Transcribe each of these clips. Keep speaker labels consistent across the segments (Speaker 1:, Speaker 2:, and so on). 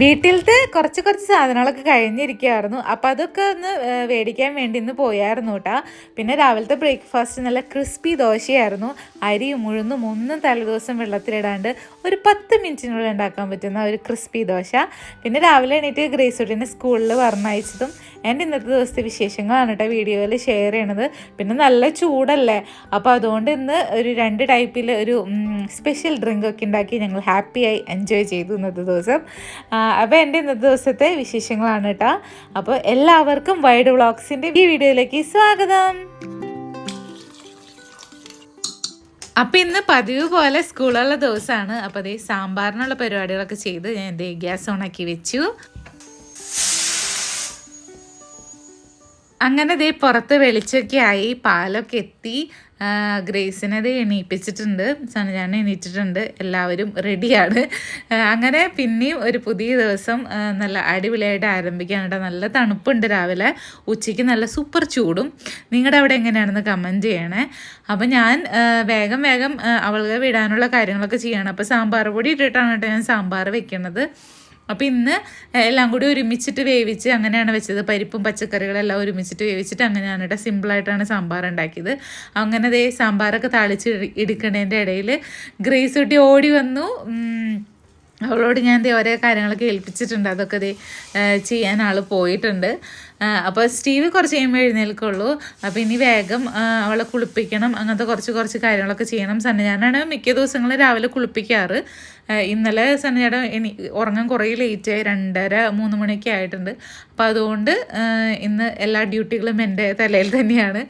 Speaker 1: വീട്ടിലത്തെ കുറച്ച് കുറച്ച് സാധനങ്ങളൊക്കെ കഴിഞ്ഞിരിക്കുകയായിരുന്നു അപ്പോൾ അതൊക്കെ ഒന്ന് മേടിക്കാൻ വേണ്ടി ഇന്ന് പോയായിരുന്നു കേട്ടോ പിന്നെ രാവിലത്തെ ബ്രേക്ക്ഫാസ്റ്റ് നല്ല ക്രിസ്പി ദോശയായിരുന്നു. അരി ഉഴുന്നും ഒന്നും തലേദിവസം വെള്ളത്തിലിടാണ്ട് ഒരു പത്ത് മിനിറ്റിനുള്ളിൽ ഉണ്ടാക്കാൻ പറ്റുന്ന ഒരു ക്രിസ്പി ദോശ. പിന്നെ രാവിലെ എണീറ്റ് ഗ്രേസുട്ടിനെ സ്കൂളിൽ പറഞ്ഞയച്ചതും എന്റെ ഇന്നത്തെ ദിവസത്തെ വിശേഷങ്ങളാണ് കേട്ടോ വീഡിയോയിൽ ഷെയർ ചെയ്യണത്. പിന്നെ നല്ല ചൂടല്ലേ? അപ്പോൾ അതുകൊണ്ട് ഇന്ന് ഒരു രണ്ട് ടൈപ്പിൽ ഒരു സ്പെഷ്യൽ ഡ്രിങ്ക് ഒക്കെ ഉണ്ടാക്കി ഞങ്ങൾ ഹാപ്പിയായി എൻജോയ് ചെയ്തു ഇന്നത്തെ ദിവസം. അപ്പോൾ എന്റെ ഇന്നത്തെ ദിവസത്തെ വിശേഷങ്ങളാണ് കേട്ടോ. അപ്പോൾ എല്ലാവർക്കും വൈഡ് വ്ളോഗ്സിന്റെ ഈ വീഡിയോയിലേക്ക് സ്വാഗതം. അപ്പം ഇന്ന് പതിവ് പോലെ സ്കൂളുള്ള ദിവസമാണ്. അപ്പോൾ അതേ സാമ്പാറിനുള്ള പരിപാടികളൊക്കെ ചെയ്ത് ഞാൻ ദേ ഗ്യാസ് ഓണാക്കി വെച്ചു. അങ്ങനെ ദേ പുറത്ത് വെളിച്ചൊക്കെ ആയി പാലൊക്കെ എത്തി. ഗ്രേസിനെ ദേ എണീപ്പിച്ചിട്ടുണ്ട്. സനജാനെ എണീറ്റിട്ടുണ്ട്. എല്ലാവരും റെഡിയാണ്. അങ്ങനെ പിന്നെയും ഒരു പുതിയ ദിവസം നല്ല അടിപൊളിയായിട്ട് ആരംഭിക്കാൻ കേട്ടോ. നല്ല തണുപ്പുണ്ട് രാവിലെ. ഉച്ചയ്ക്ക് നല്ല സൂപ്പർ ചൂടും. നിങ്ങളുടെ അവിടെ എങ്ങനെയാണെന്ന് കമന്റ് ചെയ്യണേ. അപ്പോൾ ഞാൻ വേഗം വേഗം അവൾക്ക് വിടാനുള്ള കാര്യങ്ങളൊക്കെ ചെയ്യണം. അപ്പോൾ സാമ്പാർ പൊടി ഇട്ടിട്ടാണ് കേട്ടോ ഞാൻ സാമ്പാർ വെക്കുന്നത് അപ്പോൾ ഇന്ന് എല്ലാം കൂടി ഒരുമിച്ചിട്ട് വേവിച്ച് അങ്ങനെയാണ് വെച്ചത്. പരിപ്പും പച്ചക്കറികളും എല്ലാം ഒരുമിച്ചിട്ട് വേവിച്ചിട്ട് അങ്ങനെയാണ് കേട്ടോ സിമ്പിളായിട്ടാണ് സാമ്പാർ ഉണ്ടാക്കിയത്. അങ്ങനെ ദേ സാമ്പാറൊക്കെ താളിച്ച് എടുക്കണേന്റെ ഇടയിൽ ഗ്രേസ് കുട്ടി ഓടി വന്നു. അവളോട് ഞാൻ ദേ ഓരോ കാര്യങ്ങളൊക്കെ ഏൽപ്പിച്ചിട്ടുണ്ട്. അതൊക്കെ ദേ ചെയ്യാൻ ആൾ പോയിട്ടുണ്ട്. അപ്പോൾ സ്റ്റീവ് കുറച്ച് കഴിയുമ്പോൾ എഴുന്നേൽക്കുള്ളൂ. അപ്പോൾ ഇനി വേഗം അവളെ കുളിപ്പിക്കണം. അങ്ങനത്തെ കുറച്ച് കുറച്ച് കാര്യങ്ങളൊക്കെ ചെയ്യണം. സന്നജാനാണ് മിക്ക ദിവസങ്ങളും രാവിലെ കുളിപ്പിക്കാറ്. ഇന്നലെ സന്നജയുടെ ഇനി ഉറങ്ങാൻ കുറേ ലേറ്റായി രണ്ടര മൂന്ന് മണിയൊക്കെ ആയിട്ടുണ്ട്. അപ്പോൾ അതുകൊണ്ട് ഇന്ന് എല്ലാ ഡ്യൂട്ടികളും എന്റെ തലയിൽ തന്നെയാണ്.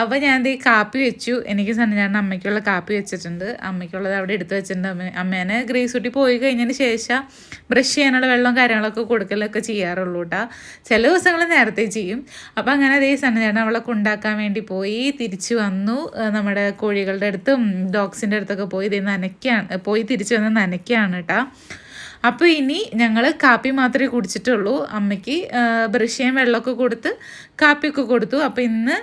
Speaker 1: അപ്പോൾ ഞാൻ ഈ കാപ്പി വെച്ചു. എനിക്ക് സന്നജാണ് അമ്മയ്ക്കുള്ള കാപ്പി വെച്ചിട്ടുണ്ട്. അമ്മയ്ക്കുള്ളത് അവിടെ എടുത്ത് വെച്ചിട്ടുണ്ട്. അമ്മ അമ്മേനെ ഗ്രേസ് കുട്ടി പോയി കഴിഞ്ഞതിന് ശേഷം ബ്രഷ് ചെയ്യാനുള്ള വെള്ളവും കാര്യങ്ങളൊക്കെ കൊടുക്കലൊക്കെ ചെയ്യാറുള്ളൂ കേട്ടോ ചില ദിവസങ്ങൾ നേരത്തെ ചെയ്യും. അപ്പോൾ അങ്ങനെ അതേ സന്നദ്ധേട്ടൻ അവളെ കൊണ്ടാക്കാൻ വേണ്ടി പോയി തിരിച്ചു വന്നു. നമ്മുടെ കോഴികളുടെ അടുത്തും ഡോഗ്സിന്റെ അടുത്തൊക്കെ പോയി ഇത് നനയ്ക്കാണ് പോയി തിരിച്ചു വന്ന് നനയ്ക്കാണ് കേട്ടോ അപ്പോൾ ഇനി ഞങ്ങൾ കാപ്പി മാത്രമേ കുടിച്ചിട്ടുള്ളൂ. അമ്മയ്ക്ക് ബ്രഷ് ചെയ്യാൻ വെള്ളമൊക്കെ കൊടുത്ത് കാപ്പിയൊക്കെ കൊടുത്തു. അപ്പോൾ ഇന്ന്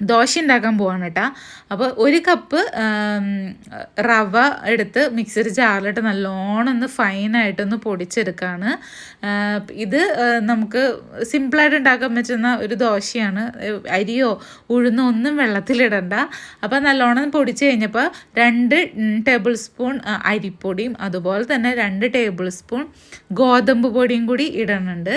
Speaker 1: ദോശ ഉണ്ടാക്കാൻ പോവാണ് കേട്ടോ. അപ്പോൾ ഒരു കപ്പ് റവ എടുത്ത് മിക്സർ ജാറിലിട്ട് നല്ലോണം ഒന്ന് ഫൈനായിട്ടൊന്ന് പൊടിച്ചെടുക്കുകയാണ് ഇത് നമുക്ക് സിമ്പിളായിട്ട് ഉണ്ടാക്കാൻ പറ്റുന്ന ഒരു ദോശയാണ്. അരിയോ ഉഴുന്നോ ഒന്നും വെള്ളത്തിലിടണ്ട. അപ്പോൾ നല്ലോണം പൊടിച്ച് കഴിഞ്ഞപ്പോൾ രണ്ട് ടേബിൾ സ്പൂൺ അരിപ്പൊടിയും അതുപോലെ തന്നെ രണ്ട് ടേബിൾ സ്പൂൺ ഗോതമ്പ് പൊടിയും കൂടി ഇടുന്നുണ്ട്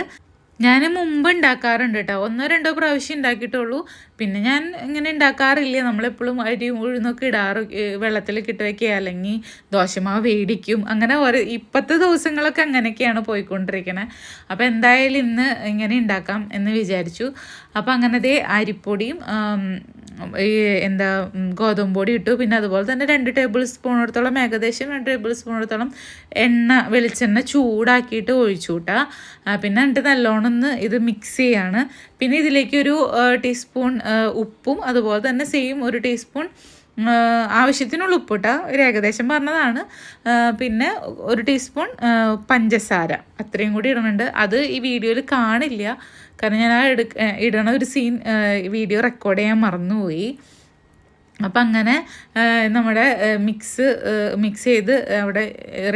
Speaker 1: ഞാൻ മുമ്പ് ഉണ്ടാക്കാറുണ്ട് കേട്ടോ ഒന്നോ രണ്ടോ പ്രാവശ്യം ഉണ്ടാക്കിയിട്ടുള്ളൂ പിന്നെ ഞാൻ ഇങ്ങനെ ഉണ്ടാക്കാറില്ല നമ്മളെപ്പോഴും അരി ഉഴുന്നൊക്കെ ഇടാറ് വെള്ളത്തിൽ ഇട്ട് വയ്ക്കുക അല്ലെങ്കിൽ ദോശമാവ് വേടിക്കും. അങ്ങനെ ഓരോ ഇപ്പോഴത്തെ ദിവസങ്ങളൊക്കെ അങ്ങനെയൊക്കെയാണ് പോയിക്കൊണ്ടിരിക്കണത് അപ്പോൾ എന്തായാലും ഇന്ന് ഇങ്ങനെ ഉണ്ടാക്കാം എന്ന് വിചാരിച്ചു. അപ്പോൾ അങ്ങനത്തെ അരിപ്പൊടിയും ഈ എന്താ ഗോതമ്പ് പൊടി ഇട്ടു. പിന്നെ അതുപോലെ തന്നെ രണ്ട് ടേബിൾ സ്പൂണോടത്തോളം ഏകദേശം രണ്ട് ടേബിൾ സ്പൂണോടത്തോളം എണ്ണ വെളിച്ചെണ്ണ ചൂടാക്കിയിട്ട് ഒഴിച്ചു കൂട്ടാ പിന്നെ എന്നിട്ട് നല്ലോണം ഒന്ന് ഇത് മിക്സ് ചെയ്യാണ്. പിന്നെ ഇതിലേക്ക് ഒരു ടീസ്പൂൺ ഉപ്പും അതുപോലെ തന്നെ സെയിം ഒരു ടീസ്പൂൺ ആവശ്യത്തിനുള്ള ഉപ്പിട്ട. ഒരു ഏകദേശം പറഞ്ഞതാണ്. പിന്നെ ഒരു ടീസ്പൂൺ പഞ്ചസാര. അത്രയും കൂടി ഇടുന്നുണ്ട് അത് ഈ വീഡിയോയിൽ കാണില്ല. കാരണം ഞാൻ ആ എടുക്ക ഇടണ ഒരു സീൻ വീഡിയോ റെക്കോർഡ് ചെയ്യാൻ മറന്നുപോയി. അപ്പം അങ്ങനെ നമ്മുടെ മിക്സ് മിക്സ് ചെയ്ത് അവിടെ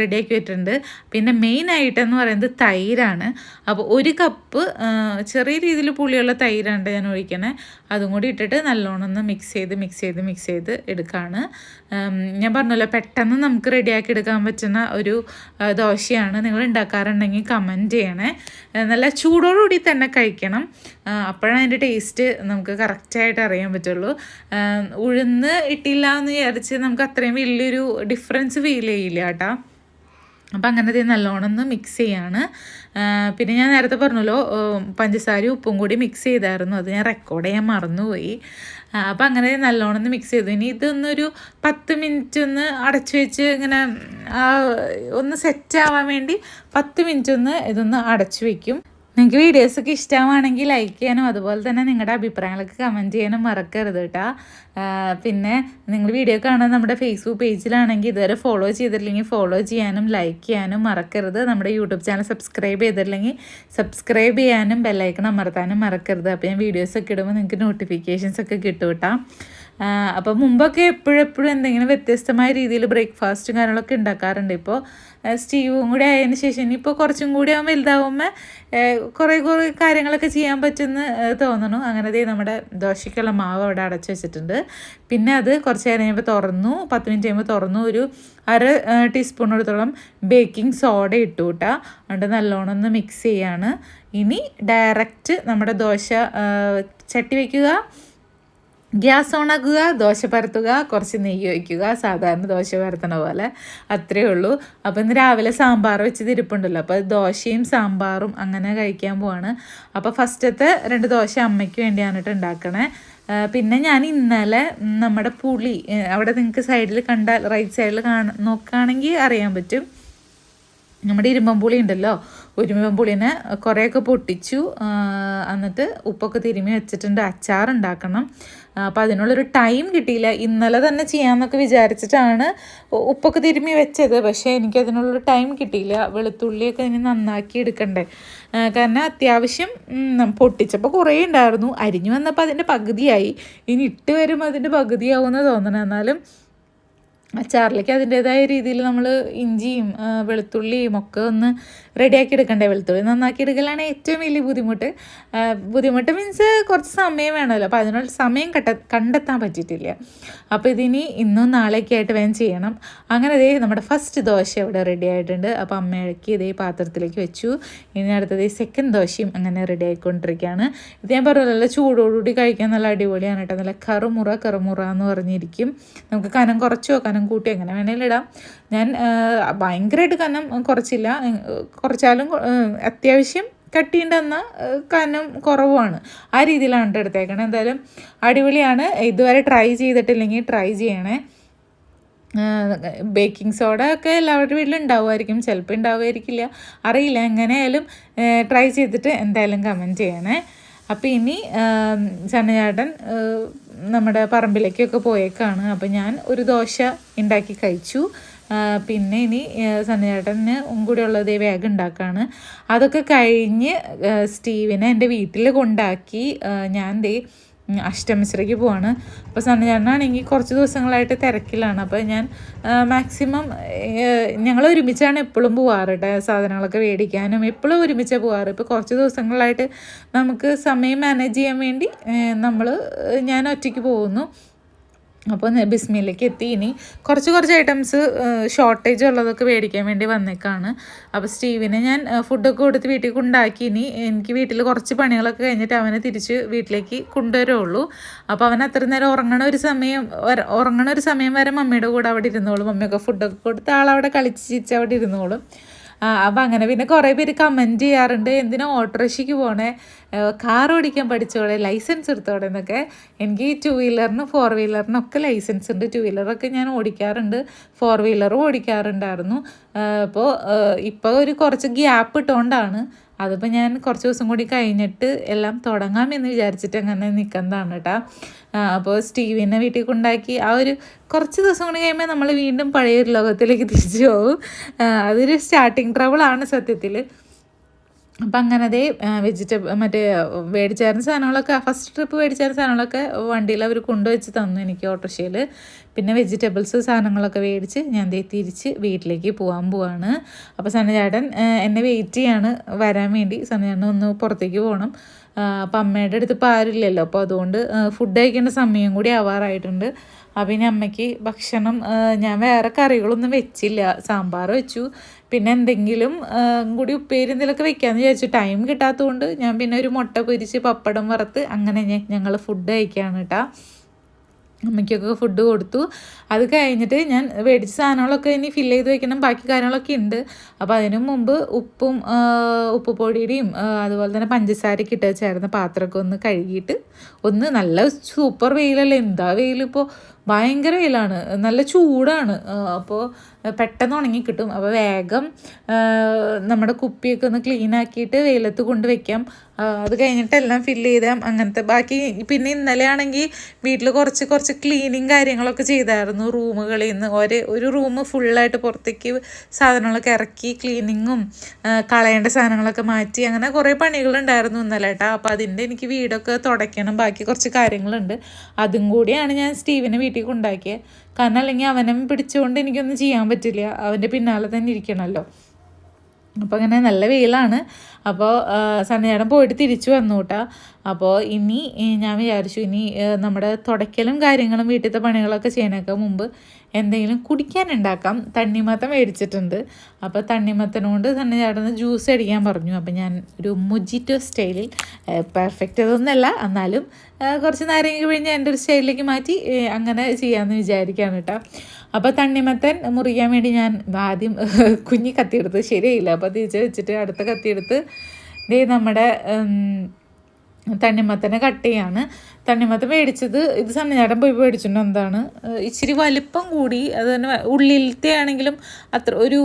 Speaker 1: റെഡിയാക്കി വെച്ചിട്ടുണ്ട്. പിന്നെ മെയിൻ ആയിട്ടെന്ന് പറയുന്നത് തൈരാണ്. അപ്പോൾ ഒരു കപ്പ് ചെറിയ രീതിയിൽ പുളിയുള്ള തൈരാണ് ഞാൻ ഒഴിക്കണേ. അതും കൂടി ഇട്ടിട്ട് നല്ലോണം ഒന്ന് മിക്സ് ചെയ്ത് മിക്സ് ചെയ്ത് മിക്സ് ചെയ്ത് എടുക്കുകയാണ് ഞാൻ പറഞ്ഞല്ലോ പെട്ടെന്ന് നമുക്ക് റെഡിയാക്കി എടുക്കാൻ പറ്റുന്ന ഒരു ദോശയാണ്. നിങ്ങൾ ഉണ്ടാക്കാറുണ്ടെങ്കിൽ കമന്റ് ചെയ്യണേ. നല്ല ചൂടോടുകൂടി തന്നെ കഴിക്കണം. അപ്പോഴാണ് അതിന്റെ ടേസ്റ്റ് നമുക്ക് കറക്റ്റായിട്ട് അറിയാൻ പറ്റുള്ളൂ. ഉഴുന്ന് ഇട്ടില്ല എന്ന് വിചാരിച്ച് നമുക്ക് അത്രയും വലിയൊരു ഡിഫറൻസ് ഫീൽ ചെയ്യില്ല കേട്ടോ. അപ്പം അങ്ങനെ ഇത് നല്ലോണം ഒന്ന് മിക്സ് ചെയ്യാണ്. പിന്നെ ഞാൻ നേരത്തെ പറഞ്ഞല്ലോ പഞ്ചസാരയും ഉപ്പും കൂടി മിക്സ് ചെയ്തായിരുന്നു. അത് ഞാൻ റെക്കോർഡ് ചെയ്യാൻ മറന്നുപോയി. അപ്പം അങ്ങനെ നല്ലോണം ഒന്ന് മിക്സ് ചെയ്തു. ഇനി ഇതൊന്നൊരു പത്ത് മിനിറ്റ് ഒന്ന് അടച്ചു വെച്ച് ഇങ്ങനെ ഒന്ന് സെറ്റ് ആവാൻ വേണ്ടി പത്ത് മിനിറ്റ് ഒന്ന് ഇതൊന്ന് അടച്ചു വെക്കും. നിങ്ങൾക്ക് വീഡിയോസൊക്കെ ഇഷ്ടമാണെങ്കിൽ ലൈക്ക് ചെയ്യാനും അതുപോലെ തന്നെ നിങ്ങളുടെ അഭിപ്രായങ്ങളൊക്കെ കമന്റ് ചെയ്യാനും മറക്കരുത് കേട്ടോ. പിന്നെ നിങ്ങൾ വീഡിയോ കാണാൻ നമ്മുടെ ഫേസ്ബുക്ക് പേജിലാണെങ്കിൽ ഇതുവരെ ഫോളോ ചെയ്തിട്ടില്ലെങ്കിൽ ഫോളോ ചെയ്യാനും ലൈക്ക് ചെയ്യാനും മറക്കരുത്. നമ്മുടെ യൂട്യൂബ് ചാനൽ സബ്സ്ക്രൈബ് ചെയ്തിട്ടില്ലെങ്കിൽ സബ്സ്ക്രൈബ് ചെയ്യാനും ബെല്ലൈക്കൺ അമർത്താനും മറക്കരുത്. അപ്പോൾ ഞാൻ വീഡിയോസൊക്കെ ഇടുമ്പോൾ നിങ്ങൾക്ക് നോട്ടിഫിക്കേഷൻസ് ഒക്കെ കിട്ടും കേട്ടോ. അപ്പോൾ മുമ്പൊക്കെ എപ്പോഴെപ്പോഴും എന്തെങ്കിലും വ്യത്യസ്തമായ രീതിയിൽ ബ്രേക്ക്ഫാസ്റ്റും കാര്യങ്ങളൊക്കെ ഉണ്ടാക്കാറുണ്ട്. ഇപ്പോൾ സ്റ്റീവും കൂടി ആയതിന് ശേഷം ഇനിയിപ്പോൾ കുറച്ചും കൂടി ആകുമ്പോൾ വലുതാവുമ്പോൾ കുറേ കുറേ കാര്യങ്ങളൊക്കെ ചെയ്യാൻ പറ്റുമെന്ന് തോന്നുന്നു. അങ്ങനെ ദേ നമ്മുടെ ദോശയ്ക്കുള്ള മാവ് അവിടെ അടച്ചു വെച്ചിട്ടുണ്ട്. പിന്നെ അത് കുറച്ച് നേരം കഴിയുമ്പോൾ തുറന്നു. പത്ത് മിനിറ്റ് കഴിയുമ്പോൾ തുറന്നു. ഒരു അര ടീസ്പൂണോടത്തോളം ബേക്കിംഗ് സോഡ ഇട്ടു കൂട്ടാ അതുകൊണ്ട് നല്ലോണം ഒന്ന് മിക്സ് ചെയ്യാണ്. ഇനി ഡയറക്റ്റ് നമ്മുടെ ദോശ ചട്ടി വയ്ക്കുക ഗ്യാസ് ഓണാക്കുക ദോശ പരത്തുക കുറച്ച് നെയ്യ് ഒഴിക്കുക സാധാരണ ദോശ പരത്തണ പോലെ. അത്രയേ ഉള്ളൂ. അപ്പോൾ ഇന്ന് രാവിലെ സാമ്പാർ വെച്ച് തിരിപ്പുണ്ടല്ലോ. അപ്പോൾ ദോശയും സാമ്പാറും അങ്ങനെ കഴിക്കാൻ പോവാണ്. അപ്പോൾ ഫസ്റ്റത്തെ രണ്ട് ദോശ അമ്മയ്ക്ക് വേണ്ടിയാണ് ഉണ്ടാക്കണേ. പിന്നെ ഞാൻ ഇന്നലെ നമ്മുടെ പുളി അവിടെ നിങ്ങൾക്ക് സൈഡിൽ കണ്ടാൽ റൈറ്റ് സൈഡിൽ കാണ നോക്കുകയാണെങ്കിൽ അറിയാൻ പറ്റും. നമ്മുടെ ഇരുമ്പമ്പുളി ഉണ്ടല്ലോ. ഇരുമ്പമ്പുളിനെ കുറേയൊക്കെ പൊട്ടിച്ചു. എന്നിട്ട് ഉപ്പൊക്കെ തിരുമ്മി വെച്ചിട്ടുണ്ട്. അച്ചാർ ഉണ്ടാക്കണം അപ്പോൾ അതിനുള്ളൊരു ടൈം കിട്ടിയില്ല. ഇന്നലെ തന്നെ ചെയ്യാമെന്നൊക്കെ വിചാരിച്ചിട്ടാണ് ഉപ്പൊക്കെ തിരുമ്മി വെച്ചത്. പക്ഷേ എനിക്ക് അതിനുള്ളൊരു ടൈം കിട്ടിയില്ല. വെളുത്തുള്ളിയൊക്കെ ഇനി നന്നാക്കി എടുക്കണ്ടേ. കാരണം അത്യാവശ്യം പൊട്ടിച്ചപ്പോൾ കുറേ ഉണ്ടായിരുന്നു. അരിഞ്ഞു വന്നപ്പോൾ അതിന്റെ പകുതിയായി. ഇനി ഇട്ട് വരുമ്പോൾ അതിന്റെ പകുതിയാവുമെന്ന് തോന്നണം. എന്നാലും അച്ചാറിലേക്ക് അതിന്റേതായ രീതിയിൽ നമ്മൾ ഇഞ്ചിയും വെളുത്തുള്ളിയും ഒക്കെ ഒന്ന് റെഡിയാക്കി എടുക്കണ്ടേ വെളുത്തുള്ളി. നന്നാക്കി എടുക്കലാണ് ഏറ്റവും വലിയ ബുദ്ധിമുട്ട്. ബുദ്ധിമുട്ട് മീൻസ് കുറച്ച് സമയം വേണമല്ലോ. അപ്പോൾ അതിനുള്ള സമയം കട്ട കണ്ടെത്താൻ പറ്റിയിട്ടില്ല. അപ്പോൾ ഇതിനി ഇന്നും നാളേക്ക് ആയിട്ട് വേഗം ചെയ്യണം. അങ്ങനെ ഇതേ നമ്മുടെ ഫസ്റ്റ് ദോശ ഇവിടെ റെഡി ആയിട്ടുണ്ട്. അപ്പോൾ അമ്മയ്ക്ക് ഇതേ പാത്രത്തിലേക്ക് വെച്ചു. ഇനി അടുത്തത് സെക്കൻഡ് ദോശയും അങ്ങനെ റെഡി ആയിക്കൊണ്ടിരിക്കുകയാണ്. ഇത് ഞാൻ പറഞ്ഞല്ലോ ചൂടോടുകൂടി കഴിക്കാൻ നല്ല അടിപൊളിയാണ് കേട്ടോ. നല്ല കറുമുറ കറുമുറ എന്ന് പറഞ്ഞിരിക്കും. നമുക്ക് കനം കുറച്ചോ കനം കൂട്ടിയോ അങ്ങനെ വേണേലും ഇടാം. ഞാൻ ഭയങ്കരമായിട്ട് കനം കുറച്ചില്ല. കുറച്ചാലും അത്യാവശ്യം കട്ടിയുണ്ട് എന്നാൽ കനം കുറവാണ് ആ രീതിയിലാണ് കേട്ടോ എടുത്തേക്കണത് എന്തായാലും അടിപൊളിയാണ്. ഇതുവരെ ട്രൈ ചെയ്തിട്ടില്ലെങ്കിൽ ട്രൈ ചെയ്യണേ. ബേക്കിംഗ് സോഡ ഒക്കെ എല്ലാവരുടെ വീട്ടിലും ഉണ്ടാവുമായിരിക്കും. ചിലപ്പോൾ ഉണ്ടാവുമായിരിക്കില്ല. അറിയില്ല. എങ്ങനെയായാലും ട്രൈ ചെയ്തിട്ട് എന്തായാലും കമന്റ് ചെയ്യണേ. അപ്പോൾ ഇനി സണ്ണചേട്ടൻ നമ്മുടെ പറമ്പിലേക്കൊക്കെ പോയേക്കാണ്. അപ്പോൾ ഞാൻ ഒരു ദോശ ഉണ്ടാക്കി കഴിച്ചു. പിന്നെ ഇനി സന്നിചേട്ടന് കൂടി ഉള്ളത് വേഗം ഉണ്ടാക്കുകയാണ് അതൊക്കെ കഴിഞ്ഞ് സ്റ്റീവിനെ എന്റെ വീട്ടിൽ കൊണ്ടാക്കി ഞാൻ ദേ അഷ്ടമിശ്രയ്ക്ക് പോവാണ്. അപ്പോൾ സണ്ണചേട്ടനാണെങ്കിൽ കുറച്ച് ദിവസങ്ങളായിട്ട് തിരക്കിലാണ്. അപ്പോൾ ഞാൻ മാക്സിമം ഞങ്ങൾ ഒരുമിച്ചാണ് എപ്പോഴും പോവാറ് സാധനങ്ങളൊക്കെ മേടിക്കാനും എപ്പോഴും ഒരുമിച്ചാണ് പോവാറ്. ഇപ്പോൾ കുറച്ച് ദിവസങ്ങളായിട്ട് നമുക്ക് സമയം മാനേജ് ചെയ്യാൻ വേണ്ടി നമ്മൾ ഞാൻ ഒറ്റയ്ക്ക് പോകുന്നു. അപ്പോൾ ബിസ്മിയിലേക്ക് എത്തി. ഇനി കുറച്ച് കുറച്ച് ഐറ്റംസ് ഷോർട്ടേജ് ഉള്ളതൊക്കെ മേടിക്കാൻ വേണ്ടി വന്നേക്കാണ്. അപ്പോൾ സ്റ്റീവിനെ ഞാൻ ഫുഡൊക്കെ കൊടുത്ത് വീട്ടിൽ കൊണ്ടാക്കി. ഇനി എനിക്ക് വീട്ടിൽ കുറച്ച് പണികളൊക്കെ കഴിഞ്ഞിട്ട് അവനെ തിരിച്ച് വീട്ടിലേക്ക് കൊണ്ടുവരുള്ളൂ. അപ്പോൾ അവൻ അത്ര നേരം ഉറങ്ങണ ഒരു സമയം ഉറങ്ങണ ഒരു സമയം വരെ മമ്മിയുടെ കൂടെ അവിടെ ഇരുന്നോളും. മമ്മിയൊക്കെ ഫുഡൊക്കെ കൊടുത്ത് ആളവിടെ കളിച്ച് ചിരിച്ച് അവിടെ ഇരുന്നോളും. അപ്പം അങ്ങനെ പിന്നെ കുറേ പേര് കമന്റ് ചെയ്യാറുണ്ട്. എന്തിനാ ഓട്ടോറിക്ഷയ്ക്ക് പോണേ? കാർ ഓടിക്കാൻ പഠിച്ചോടെ ലൈസൻസ് എടുത്തോടെ എന്നൊക്കെ. എനിക്ക് ടു വീലറിനും ഫോർ വീലറിനും ഒക്കെ ലൈസൻസ് ഉണ്ട്. ടു വീലറൊക്കെ ഞാൻ ഓടിക്കാറുണ്ട്. ഫോർ വീലറും ഓടിക്കാറുണ്ടായിരുന്നു. അപ്പോൾ ഇപ്പോൾ ഒരു കുറച്ച് ഗ്യാപ്പ് ഇട്ടുകൊണ്ടാണ് അതിപ്പോൾ ഞാൻ കുറച്ച് ദിവസം കൂടി കഴിഞ്ഞിട്ട് എല്ലാം തുടങ്ങാമെന്ന് വിചാരിച്ചിട്ട് അങ്ങനെ നിൽക്കുന്നതാണ് കേട്ടോ. അപ്പോൾ സ്റ്റീവിനെ വീട്ടിൽ കൊണ്ടാക്കി ആ ഒരു കുറച്ച് ദിവസം കൂടി കഴിയുമ്പോൾ നമ്മൾ വീണ്ടും പഴയൊരു ലോകത്തിലേക്ക് തിരിച്ചു പോകും. അതൊരു സ്റ്റാർട്ടിങ് ആണ് സത്യത്തിൽ അപ്പം അങ്ങനെ അതേ വെജിറ്റബിൾ മറ്റേ മേടിച്ചായിരുന്ന സാധനങ്ങളൊക്കെ ഫസ്റ്റ് ട്രിപ്പ് മേടിച്ചായിരുന്ന സാധനങ്ങളൊക്കെ വണ്ടിയിൽ അവർ കൊണ്ടുവച്ച് തന്നു എനിക്ക് ഓട്ടോറിക്ഷയിൽ പിന്നെ വെജിറ്റബിൾസ് സാധനങ്ങളൊക്കെ മേടിച്ച് ഞാൻ ദേ തിരിച്ച് വീട്ടിലേക്ക് പോകാൻ പോവാണ്. അപ്പോൾ സനചേട്ടൻ എന്നെ വെയിറ്റ് ചെയ്യാണ് വരാൻ വേണ്ടി. സനചേട്ടൻ ഒന്ന് പുറത്തേക്ക് പോകണം. അപ്പം അമ്മയുടെ അടുത്ത് ഇപ്പോൾ ആരുമില്ലല്ലോ അപ്പോൾ അതുകൊണ്ട് ഫുഡ് കഴിക്കേണ്ട സമയം കൂടി ആവാറായിട്ടുണ്ട്. അപ്പം ഇനി അമ്മയ്ക്ക് ഭക്ഷണം ഞാൻ വേറെ കറികളൊന്നും വെച്ചില്ല. സാമ്പാർ വെച്ചു. പിന്നെ എന്തെങ്കിലും കൂടി ഉപ്പേരി എന്തെങ്കിലുമൊക്കെ വെക്കാമെന്ന് വിചാരിച്ചു. ടൈം കിട്ടാത്തതുകൊണ്ട് ഞാൻ പിന്നെ ഒരു മുട്ട പൊരിച്ച് പപ്പടം വറുത്ത് അങ്ങനെ ഞങ്ങൾ ഫുഡ് കഴിക്കുകയാണ് കേട്ടോ അമ്മയ്ക്കൊക്കെ ഫുഡ് കൊടുത്തു. അത് കഴിഞ്ഞിട്ട് ഞാൻ മേടിച്ച സാധനങ്ങളൊക്കെ ഇനി ഫില്ല് ചെയ്ത് വെക്കണം. ബാക്കി കാര്യങ്ങളൊക്കെ ഉണ്ട് അപ്പോൾ അതിനു മുമ്പ് ഉപ്പും ഉപ്പ് പൊടിയുടെയും അതുപോലെ തന്നെ പഞ്ചസാരയ്ക്ക് ഇട്ട് ചേർന്ന പാത്രമൊക്കെ ഒന്ന് കഴുകിയിട്ട്. ഒന്ന് നല്ല സൂപ്പർ വെയിലല്ലേ? എന്താ വെയിലിപ്പോൾ ഭയങ്കര വെയിലാണ്. നല്ല ചൂടാണ്. അപ്പോൾ പെട്ടെന്ന് ഉണങ്ങി കിട്ടും. അപ്പോൾ വേഗം നമ്മുടെ കുപ്പിയൊക്കെ ഒന്ന് ക്ലീൻ ആക്കിയിട്ട് വെയിലത്ത് കൊണ്ട് വെക്കാം. അത് കഴിഞ്ഞിട്ട് എല്ലാം ഫില്ല് ചെയ്താൽ അങ്ങനത്തെ ബാക്കി പിന്നെ ഇന്നലെയാണെങ്കിൽ വീട്ടിൽ കുറച്ച് കുറച്ച് ക്ലീനിങ് കാര്യങ്ങളൊക്കെ ചെയ്തായിരുന്നു റൂമുകളിൽ നിന്ന്. ഒരു ഒരു റൂം ഫുള്ളായിട്ട് പുറത്തേക്ക് സാധനങ്ങളൊക്കെ ഇറക്കി ക്ലീനിങ്ങും കളയേണ്ട സാധനങ്ങളൊക്കെ മാറ്റി അങ്ങനെ കുറേ പണികളുണ്ടായിരുന്നു ഇന്നലെ കേട്ടോ. അപ്പോൾ അതിന്റെ എനിക്ക് വീടൊക്കെ തുടയ്ക്കണം. ബാക്കി കുറച്ച് കാര്യങ്ങളുണ്ട്. അതും കൂടിയാണ് ഞാൻ സ്റ്റീവിനെ വീട്ടിൽ കൊണ്ടാക്കിയത് കാരണം അല്ലെങ്കിൽ അവനെ പിടിച്ചുകൊണ്ട് എനിക്കൊന്നും ചെയ്യാൻ പറ്റില്ല. അവന്റെ പിന്നാലെ തന്നെ ഇരിക്കണമല്ലോ അപ്പോൾ അങ്ങനെ നല്ല വെയിലാണ്. അപ്പോൾ സന്നിധാനം പോയിട്ട് തിരിച്ചു വന്നു കേട്ടോ അപ്പോൾ ഇനി ഞാൻ വിചാരിച്ചു ഇനി നമ്മുടെ തുടയ്ക്കലും കാര്യങ്ങളും വീട്ടിലത്തെ പണികളൊക്കെ ചെയ്യാനൊക്കെ മുമ്പ് എന്തെങ്കിലും കുടിക്കാൻ ഉണ്ടാക്കാം തണ്ണിമത്തം മേടിച്ചിട്ടുണ്ട് അപ്പോൾ തന്നെ ചേട്ടന് ജ്യൂസ് അടിക്കാൻ പറഞ്ഞു. അപ്പോൾ ഞാൻ ഒരു മൊജിറ്റോ സ്റ്റൈലിൽ പെർഫെക്റ്റ് അതൊന്നല്ല. എന്നാലും കുറച്ച് നാരങ്ങ കഴിഞ്ഞ് എന്റെ ഒരു സ്റ്റൈലിലേക്ക് മാറ്റി അങ്ങനെ ചെയ്യാമെന്ന് വിചാരിക്കുകയാണ് കേട്ടോ. അപ്പോൾ തണ്ണിമത്തൻ മുറിക്കാൻ വേണ്ടി ഞാൻ ആദ്യം കുഞ്ഞി കത്തിയെടുത്ത് ശരിയായില്ല. അപ്പോൾ തിരിച്ച് വെച്ചിട്ട് അടുത്ത കത്തിയെടുത്ത് ദേ നമ്മുടെ തണ്ണിമത്തനെ കട്ട് ചെയ്യാണ്. തണ്ണിമത്തൻ മേടിച്ചത് ഇത് സണ്ണിചാട്ടൻ പോയി മേടിച്ചിട്ടുണ്ട്. എന്താണ്? ഇച്ചിരി വലിപ്പം കൂടി അത് തന്നെ ഉള്ളിലത്തെ ആണെങ്കിലും അത്ര ഒരു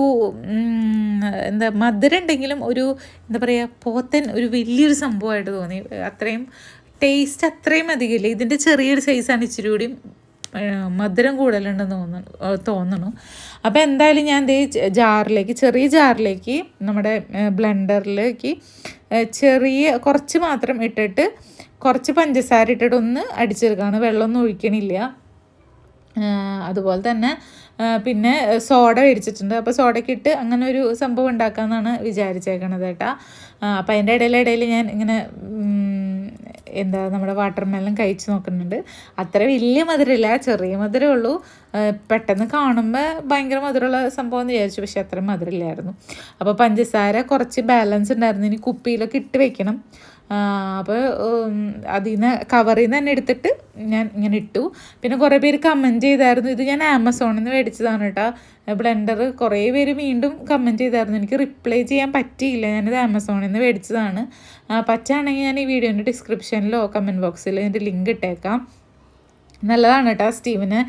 Speaker 1: എന്താ മധുരം ഉണ്ടെങ്കിലും ഒരു എന്താ പറയുക പോത്തൻ ഒരു വലിയൊരു സംഭവമായിട്ട് തോന്നി. അത്രയും ടേസ്റ്റ് അത്രയും അധികമില്ല. ഇതിന്റെ ചെറിയൊരു സൈസാണ് ഇച്ചിരി കൂടിയും മധുരം കൂടുതലുണ്ടെന്ന് തോന്നുന്നു തോന്നണു അപ്പോൾ എന്തായാലും ഞാൻ ദേ ജാറിലേക്ക് ചെറിയ ജാറിലേക്ക് നമ്മുടെ ബ്ലെൻഡറിലേക്ക് ചെറിയ കുറച്ച് മാത്രം ഇട്ടിട്ട് കുറച്ച് പഞ്ചസാര ഇട്ടിട്ട് ഒന്ന് അടിച്ചെടുക്കുകയാണ് വെള്ളമൊന്നും ഒഴിക്കണില്ല. അതുപോലെ തന്നെ പിന്നെ സോഡ മേടിച്ചിട്ടുണ്ട്. അപ്പോൾ സോഡയ്ക്ക് ഇട്ട് അങ്ങനെ ഒരു സംഭവം ഉണ്ടാക്കാമെന്നാണ് വിചാരിച്ചേക്കണത് കേട്ടാ. അപ്പോൾ അതിന്റെ ഇടയിൽ ഞാൻ ഇങ്ങനെ എന്താ നമ്മുടെ വാട്ടർ മെലൺ കഴിച്ച് നോക്കുന്നുണ്ട്. അത്ര വലിയ മധുരമില്ല ചെറിയ മധുരമേ ഉള്ളൂ. പെട്ടെന്ന് കാണുമ്പോൾ ഭയങ്കര മധുരമുള്ള സംഭവം എന്ന് വിചാരിച്ചു പക്ഷെ അത്ര മധുരമില്ലായിരുന്നു. അപ്പോൾ പഞ്ചസാര കുറച്ച് ബാലൻസ് ഉണ്ടായിരുന്നു. ഇനി കുപ്പിയിലൊക്കെ ഇട്ട് വെക്കണം. അപ്പോൾ അതിൽ നിന്ന് കവറിൽ നിന്ന് തന്നെ എടുത്തിട്ട് ഞാൻ ഇങ്ങനെ ഇട്ടു. പിന്നെ കുറേ പേര് കമന്റ് ചെയ്തായിരുന്നു. ഇത് ഞാൻ ആമസോണിൽ നിന്ന് മേടിച്ചതാണ് കേട്ടോ. ബ്ലെൻഡർ കുറേ പേര് വീണ്ടും കമന്റ് ചെയ്തായിരുന്നു. എനിക്ക് റിപ്ലൈ ചെയ്യാൻ പറ്റിയില്ല. ഞാനിത് ആമസോണിൽ നിന്ന് മേടിച്ചതാണ്. പറ്റുകയാണെങ്കിൽ ഞാൻ ഈ വീഡിയോന്റെ ഡിസ്ക്രിപ്ഷനിലോ കമന്റ് ബോക്സിലോ ഇതിന്റെ ലിങ്ക് ഇട്ടേക്കാം. നല്ലതാണ് കേട്ടോ സ്റ്റീവിന്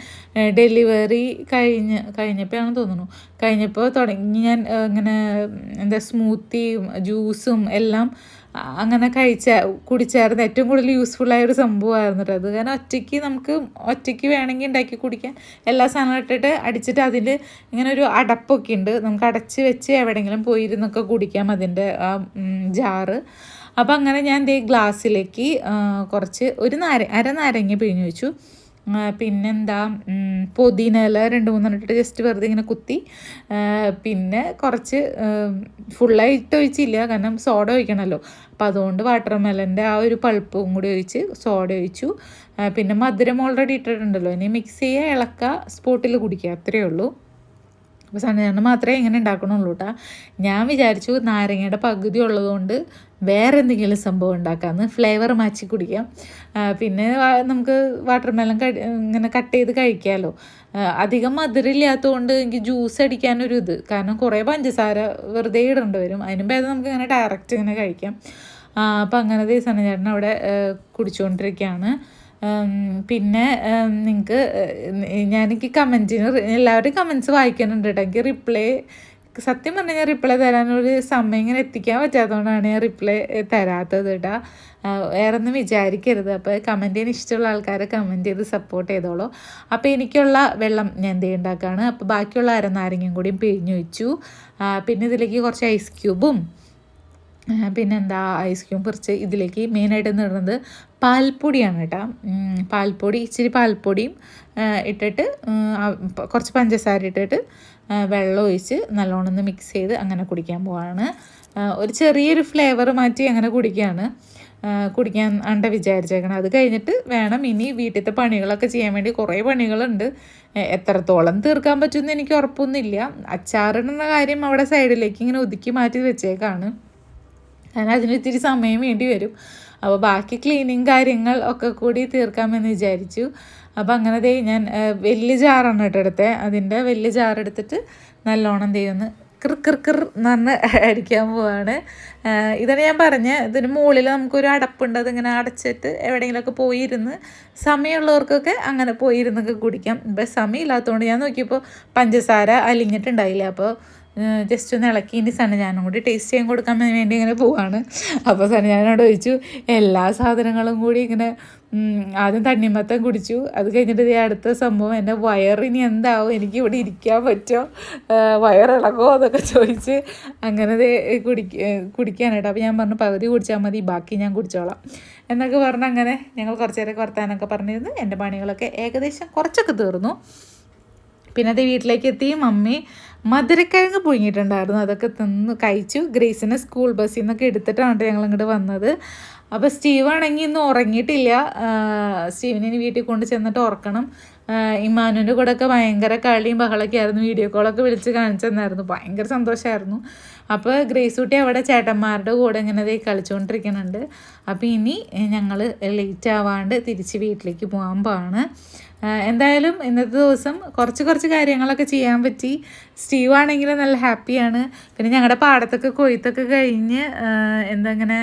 Speaker 1: ഡെലിവറി കഴിഞ്ഞ് കഴിഞ്ഞപ്പോഴാണ് തോന്നുന്നു. കഴിഞ്ഞപ്പോൾ തുടങ്ങി ഞാൻ ഇങ്ങനെ എന്താ സ്മൂത്തിയും ജ്യൂസും എല്ലാം അങ്ങനെ കഴിച്ച കുടിച്ചായിരുന്നു. ഏറ്റവും കൂടുതൽ യൂസ്ഫുൾ ആയ ഒരു സംഭവമായിരുന്നു കേട്ടോ അത്. കാരണം ഒറ്റയ്ക്ക് നമുക്ക് ഒറ്റയ്ക്ക് വേണമെങ്കിൽ ഉണ്ടാക്കി കുടിക്കാൻ എല്ലാ സാധനവും ഇട്ടിട്ട് അടിച്ചിട്ട് അതിൽ ഇങ്ങനെ ഒരു അടപ്പൊക്കെ ഉണ്ട്. നമുക്ക് അടച്ച് വെച്ച് എവിടെയെങ്കിലും പോയിരുന്നൊക്കെ കുടിക്കാം അതിന്റെ ആ ജാറ്. അപ്പോൾ അങ്ങനെ ഞാൻ ദേ ഗ്ലാസ്സിലേക്ക് കുറച്ച് ഒരു നാര അര നാരങ്ങ പിഴിഞ്ഞു വെച്ചു. പിന്നെന്താ പുതിന ഇല രണ്ട് മൂന്നെണ്ണം ഇട്ടിട്ട് ജസ്റ്റ് വെറുതെ ഇങ്ങനെ കുത്തി. പിന്നെ കുറച്ച് ഫുള്ളായിട്ട് ഒഴിച്ചില്ല കാരണം സോഡ ഒഴിക്കണമല്ലോ അപ്പം അതുകൊണ്ട് വാട്ടർ മെലന്റെ ആ ഒരു പൾപ്പും കൂടി ഒഴിച്ച് സോഡ ഒഴിച്ചു. പിന്നെ മധുരം ഓൾറെഡി ഇട്ടിട്ടുണ്ടല്ലോ. ഇനി മിക്സ് ചെയ്യുക ഇളക്കുക സ്പോട്ടിൽ കുടിക്കുക അത്രയേ ഉള്ളൂ. അപ്പോൾ സണ്ണിചേട്ടൻ മാത്രമേ ഇങ്ങനെ ഉണ്ടാക്കണുള്ളൂ കേട്ടോ ഞാൻ വിചാരിച്ചു നാരങ്ങയുടെ പകുതി ഉള്ളതുകൊണ്ട് വേറെ എന്തെങ്കിലും സംഭവം ഉണ്ടാക്കാമെന്ന് ഫ്ലേവർ മാച്ചി കുടിക്കാം. പിന്നെ നമുക്ക് വാട്ടർ മെലൺ ഇങ്ങനെ കട്ട് ചെയ്ത് കഴിക്കാമല്ലോ അധികം മധുരമില്ലാത്തതുകൊണ്ട് എനിക്ക് ജ്യൂസ് അടിക്കാനൊരു ഇത്. കാരണം കുറേ പഞ്ചസാര വെറുതെ ഇടേണ്ടി വരും. അതിനും ഭേദം നമുക്ക് ഇങ്ങനെ ഡയറക്റ്റ് ഇങ്ങനെ കഴിക്കാം. അപ്പം അങ്ങനെ സണ്ണിചേട്ടൻ അവിടെ കുടിച്ചുകൊണ്ടിരിക്കുകയാണ് പിന്നെ നിങ്ങൾക്ക് ഞാൻ എനിക്ക് കമന്റിന് എല്ലാവരുടെയും കമൻസ് വായിക്കാനുണ്ട് കേട്ടോ. എനിക്ക് റിപ്ലൈ സത്യം പറഞ്ഞാൽ ഞാൻ റിപ്ലൈ തരാനൊരു സമയം ഇങ്ങനെ എത്തിക്കാൻ പറ്റാത്തതുകൊണ്ടാണ് ഞാൻ റിപ്ലൈ തരാത്തത് കേട്ടോ. വേറെ ഒന്നും വിചാരിക്കരുത്. അപ്പോൾ കമന്റ് ചെയ്യാൻ ഇഷ്ടമുള്ള ആൾക്കാരെ കമന്റ് ചെയ്ത് സപ്പോർട്ട് ചെയ്തോളൂ. അപ്പോൾ എനിക്കുള്ള വെള്ളം ഞാൻ എന്ത് ഉണ്ടാക്കുകയാണ് അപ്പോൾ ബാക്കിയുള്ള അരനാരങ്ങയും കൂടിയും പിഴിഞ്ഞു വെച്ചു പിന്നെ ഇതിലേക്ക് കുറച്ച് ഐസ് ക്യൂബും പിന്നെന്താ ഐസ് ക്യൂബ് പറിച്ച് ഇതിലേക്ക് മെയിനായിട്ട് ഇടുന്നത് പാൽപ്പൊടിയാണ് കേട്ടോ. പാൽപ്പൊടി ഇച്ചിരി പാൽപ്പൊടിയും ഇട്ടിട്ട് കുറച്ച് പഞ്ചസാര ഇട്ടിട്ട് വെള്ളം ഒഴിച്ച് നല്ലോണം ഒന്ന് മിക്സ് ചെയ്ത് അങ്ങനെ കുടിക്കാൻ പോവാണ്. ഒരു ചെറിയൊരു ഫ്ലേവർ മാറ്റി അങ്ങനെ കുടിക്കുകയാണ് കുടിക്കാൻ അണ്ട വിചാരിച്ചേക്കണം. അത് കഴിഞ്ഞിട്ട് വേണം ഇനി വീട്ടിലത്തെ പണികളൊക്കെ ചെയ്യാൻ വേണ്ടി കുറേ പണികളുണ്ട്. എത്രത്തോളം തീർക്കാൻ പറ്റുമെന്ന് എനിക്ക് ഉറപ്പൊന്നുമില്ല. അച്ചാറിടുന്ന കാര്യം അവിടെ സൈഡിലേക്ക് ഇങ്ങനെ ഒതുക്കി മാറ്റി വെച്ചേക്കാണ്. കാരണം അതിന് ഇത്തിരി സമയം വേണ്ടി വരും. അപ്പോൾ ബാക്കി ക്ലീനിങ് കാര്യങ്ങൾ ഒക്കെ കൂടി തീർക്കാമെന്ന് വിചാരിച്ചു. അപ്പോൾ അങ്ങനെ ദേ ഞാൻ വലിയ ജാറാണ് കേട്ടോ എടുത്തത് അതിന്റെ വലിയ ജാർ എടുത്തിട്ട് നല്ലോണം ദേ ഒന്ന് കിർ കിർ കിർ എന്ന് പറഞ്ഞ് അടിക്കാൻ പോവാണ്. ഇതാണ് ഞാൻ പറഞ്ഞ ഇതിന് മുകളിൽ നമുക്കൊരു അടപ്പുണ്ട്. അതിങ്ങനെ അടച്ചിട്ട് എവിടെയെങ്കിലുമൊക്കെ പോയിരുന്ന് സമയമുള്ളവർക്കൊക്കെ അങ്ങനെ പോയിരുന്നൊക്കെ കുടിക്കാം. ഇപ്പം സമയമില്ലാത്തതുകൊണ്ട് ഞാൻ നോക്കിയപ്പോൾ പഞ്ചസാര അലിഞ്ഞിട്ടുണ്ടായില്ല. അപ്പോൾ ജസ്റ്റ് ഒന്ന് ഇളക്കി ഇനി സണ്ണജാനും കൂടി ടേസ്റ്റ് ചെയ്യാൻ കൊടുക്കാൻ വേണ്ടി ഇങ്ങനെ പോവാണ്. അപ്പോൾ സന്നജാനോട് ചോദിച്ചു എല്ലാ സാധനങ്ങളും കൂടി ഇങ്ങനെ ആദ്യം തണ്ണിമത്തം കുടിച്ചു. അത് കഴിഞ്ഞിട്ട് ഈ അടുത്ത സംഭവം എന്റെ വയറിനി എന്താവും? എനിക്ക് ഇവിടെ ഇരിക്കാൻ പറ്റുമോ വയറിളകോ എന്നൊക്കെ ചോദിച്ച് അങ്ങനെ കുടിക്ക കുടിക്കാനായിട്ട് അപ്പോൾ ഞാൻ പറഞ്ഞു പകുതി കുടിച്ചാൽ മതി ബാക്കി ഞാൻ കുടിച്ചോളാം. എന്നൊക്കെ പറഞ്ഞ് അങ്ങനെ ഞങ്ങൾ കുറച്ച് നേരമൊക്കെ വർത്താനൊക്കെ പറഞ്ഞിരുന്നു. എന്റെ പണികളൊക്കെ ഏകദേശം കുറച്ചൊക്കെ തീർന്നു. പിന്നെ അത് വീട്ടിലേക്ക് എത്തി മമ്മി മധുരക്കിഴങ്ങ് പുഴുങ്ങിയിട്ടുണ്ടായിരുന്നു. അതൊക്കെ തിന്ന് കഴിച്ചു. ഗ്രേസിനെ സ്കൂൾ ബസ്സിൽ നിന്നൊക്കെ എടുത്തിട്ടാണ് ഞങ്ങൾ ഇങ്ങോട്ട് വന്നത്. അപ്പോൾ സ്റ്റീവ് ആണെങ്കിൽ ഇന്ന് ഉറങ്ങിയിട്ടില്ല. സ്റ്റീവിനെ വീട്ടിൽ കൊണ്ട് ചെന്നിട്ട് ഉറക്കണം. ഇമാനുവിന്റെ കൂടെയൊക്കെ ഭയങ്കര കളിയും ബഹളമൊക്കെ ആയിരുന്നു. വീഡിയോ കോളൊക്കെ വിളിച്ച് കാണിച്ചു തന്നായിരുന്നു. ഭയങ്കര സന്തോഷമായിരുന്നു അപ്പോൾ ഗ്രേസ് കുട്ടി അവിടെ ചേട്ടന്മാരുടെ കൂടെ ഇങ്ങനെ ദേ കളിച്ചുകൊണ്ടിരിക്കുന്നുണ്ട് അപ്പോൾ ഇനി ഞങ്ങൾ ലേറ്റ് ആവാണ്ട് തിരിച്ച് വീട്ടിലേക്ക് പോകാൻ പോവാണ്. എന്തായാലും ഇന്നത്തെ ദിവസം കുറച്ച് കുറച്ച് കാര്യങ്ങളൊക്കെ ചെയ്യാൻ പറ്റി. സ്റ്റീവ് ആണെങ്കിലും നല്ല ഹാപ്പിയാണ്. പിന്നെ ഞങ്ങളുടെ പാടത്തൊക്കെ കൊയ്ത്തൊക്കെ കഴിഞ്ഞ് എന്താ ഇങ്ങനെ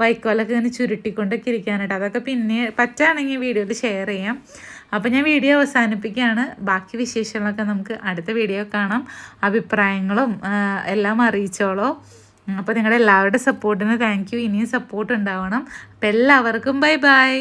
Speaker 1: വൈക്കോലൊക്കെ ഇങ്ങനെ ചുരുട്ടിക്കൊണ്ടൊക്കെ ഇരിക്കാനായിട്ട്. അതൊക്കെ പിന്നെ പറ്റുകയാണെങ്കിൽ വീഡിയോയിൽ ഷെയർ ചെയ്യാം. അപ്പോൾ ഞാൻ വീഡിയോ അവസാനിപ്പിക്കുകയാണ്. ബാക്കി വിശേഷങ്ങളൊക്കെ നമുക്ക് അടുത്ത വീഡിയോ കാണാം. അഭിപ്രായങ്ങളും എല്ലാം അറിയിച്ചോളൂ. അപ്പോൾ നിങ്ങളുടെ എല്ലാവരുടെ സപ്പോർട്ടിന് താങ്ക് യു ഇനിയും സപ്പോർട്ട് ഉണ്ടാവണം. അപ്പോൾ എല്ലാവർക്കും ബൈ ബൈ